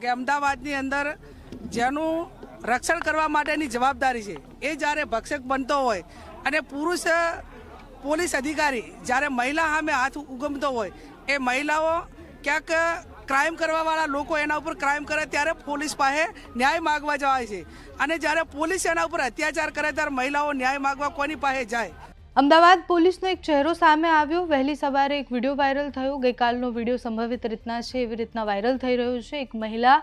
કે અમદાવાદની અંદર જેનું રક્ષણ કરવા માટેની જવાબદારી છે, એ જ્યારે ભક્ષક બનતો હોય અને પુરુષ પોલીસ અધિકારી જ્યારે મહિલા સામે હાથ ઉગમતો હોય, એ મહિલાઓ ક્યાંક ક્રાઇમ કરવાવાળા લોકો એના ઉપર ક્રાઇમ કરે ત્યારે પોલીસ પાસે ન્યાય માગવા જવાય છે. અને જ્યારે પોલીસ એના ઉપર અત્યાચાર કરે ત્યારે મહિલાઓ ન્યાય માગવા કોની પાસે જાય? અમદાવાદ પોલીસનો એક ચહેરો સામે આવ્યો. વહેલી સવારે એક વીડિયો વાયરલ થયો. ગઈકાલનો વીડિયો સંભવિત રીતના છે, એવી રીતના વાયરલ થઈ રહ્યો છે. એક મહિલા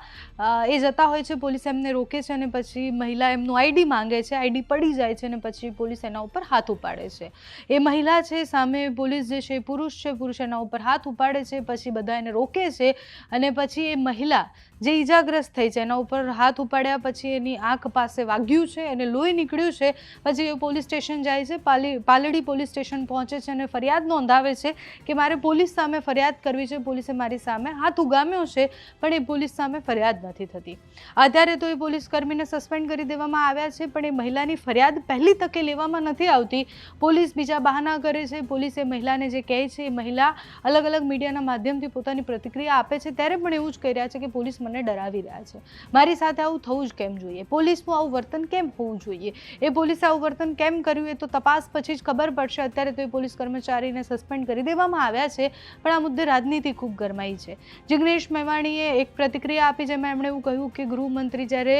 એ જતા હોય છે, પોલીસ એમને રોકે છે અને પછી મહિલા એમનું આઈડી માંગે છે, આઈડી પડી જાય છે અને પછી પોલીસ એના ઉપર હાથ ઉપાડે છે. એ મહિલા છે, સામે પોલીસ જે છે પુરુષ છે, પુરુષ એના ઉપર હાથ ઉપાડે છે, પછી બધા એને રોકે છે અને પછી એ મહિલા જે ઈજાગ્રસ્ત થઈ છે, એના ઉપર હાથ ઉપાડ્યા, પછી એની આંખ પાસે વાગ્યું છે અને લોહી નીકળ્યું છે, પછી એ પોલીસ સ્ટેશન જાય છે પાલી પાલડી પોલીસ સ્ટેશન પહોંચે છે અને ફરિયાદ નોંધાવે છે કે મારે પોલીસ સામે ફરિયાદ કરવી છે. પોલીસે મારી સામે હાથ ઉગામ્યો છે, પણ એ પોલીસ સામે ફરિયાદ નથી થતી. અત્યારે તો એ પોલીસ કર્મીને સસ્પેન્ડ કરી દેવામાં આવ્યા છે, પણ એ મહિલાની ફરિયાદ પહેલી તકે લેવામાં નથી આવતી. પોલીસ બીજા બહાના કરે છે. પોલીસ એ મહિલાને જે કહે છે, એ મહિલા અલગ અલગ મીડિયાના માધ્યમથી પોતાની પ્રતિક્રિયા આપે છે. ત્યારે પણ એવું જ કહી રહ્યા છે કે પોલીસ મને ડરાવી રહ્યા છે. મારી સાથે આવું થવું જ કેમ જોઈએ? પોલીસનું આવું વર્તન કેમ હોવું જોઈએ? એ પોલીસે આવું વર્તન કેમ કર્યું? એ તો તપાસ પછી જ ખબર પડશે. અત્યારે તો એ પોલીસ કર્મચારીને સસ્પેન્ડ કરી દેવામાં આવ્યા છે, પણ આ મુદ્દે રાજનીતિ ખૂબ ગરમાઈ છે. જિગ્નેશ મેવાણીએ એક પ્રતિક્રિયા આપી જેમાં એમણે એવું કહ્યું કે ગૃહમંત્રી જ્યારે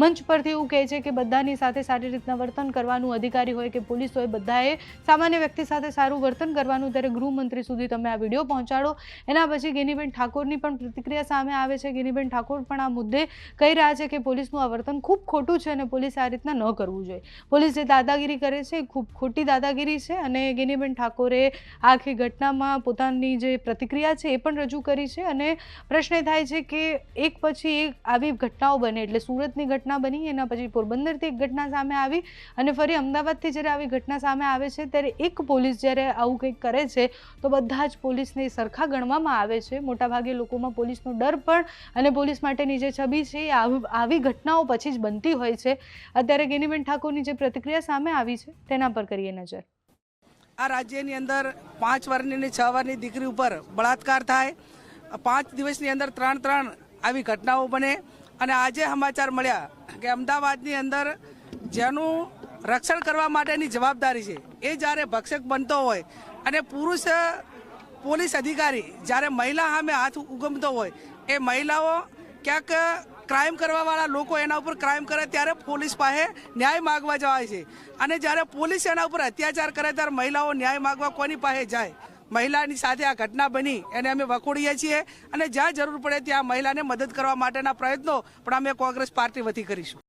મંચ પરથી એવું કહે છે કે બધાની સાથે સારી રીતના વર્તન કરવાનું અધિકારી હોય કે પોલીસ હોય, બધાએ સામાન્ય વ્યક્તિ સાથે સારું વર્તન કરવાનું, ત્યારે ગૃહમંત્રી સુધી તમે આ વીડિયો પહોંચાડો. એના પછી ગેનીબેન ઠાકોરની પણ પ્રતિક્રિયા સામે આવે છે. ગેનીબેન ઠાકોર પણ આ મુદ્દે કહી રહ્યા છે કે પોલીસનું આ વર્તન ખૂબ ખોટું છે અને પોલીસે આ રીતના ન કરવું જોઈએ. પોલીસ જે દાદાગીરી કરે છે એ ખૂબ ખોટી દાદાગીરી છે અને ગેનીબેન ઠાકોરે આખી ઘટનામાં પોતાની જે પ્રતિક્રિયા છે એ પણ રજૂ કરી છે અને પ્રશ્ન એ થાય છે કે એક પછી એક આવી ઘટનાઓ બને, એટલે સુરતની ઘટના બની, એના પછી પોરબંદરથી એક ઘટના સામે આવી અને ફરી અમદાવાદથી જ્યારે આવી ઘટના સામે આવે છે, ત્યારે એક પોલીસ જ્યારે આવું કંઈક કરે છે, તો બધા જ પોલીસને સરખા ગણવામાં આવે છે. મોટાભાગે લોકોમાં પોલીસનો ડર પણ અને પોલીસ માટેની જે છબી છે એ આવી ઘટનાઓ પછી જ બનતી હોય છે. અત્યારે ગેનીબેન ઠાકોરની જે પ્રતિક્રિયા સામે આવી છે, તેના પર કરીએ નજર. આ રાજ્યની અંદર પાંચ વર્ષની અને છ વર્ષની દીકરી ઉપર બળાત્કાર થાય. પાંચ દિવસની અંદર ત્રણ ત્રણ આવી ઘટનાઓ બને અને આજે સમાચાર મળ્યા કે અમદાવાદની અંદર જેનું રક્ષણ કરવા માટેની જવાબદારી છે, એ જ્યારે ભક્ષક બનતો હોય અને પુરુષ પોલીસ અધિકારી જ્યારે મહિલા સામે હાથ ઉગમતો હોય, એ મહિલાઓ ક્યાંક ક્રાઇમ કરવાવાળા લોકો એના ઉપર ક્રાઇમ કરે ત્યારે પોલીસ પાસે ન્યાય માગવા જવાય છે. અને જ્યારે પોલીસ એના ઉપર અત્યાચાર કરે ત્યારે મહિલાઓ ન્યાય માગવા કોની પાસે જાય? મહિલાની સાથે આ ઘટના બની, એને અમે વખોડીએ છીએ અને જ્યાં જરૂર પડે ત્યાં મહિલાને મદદ કરવા માટેના પ્રયત્નો પણ અમે કોંગ્રેસ પાર્ટી વતી કરીશું.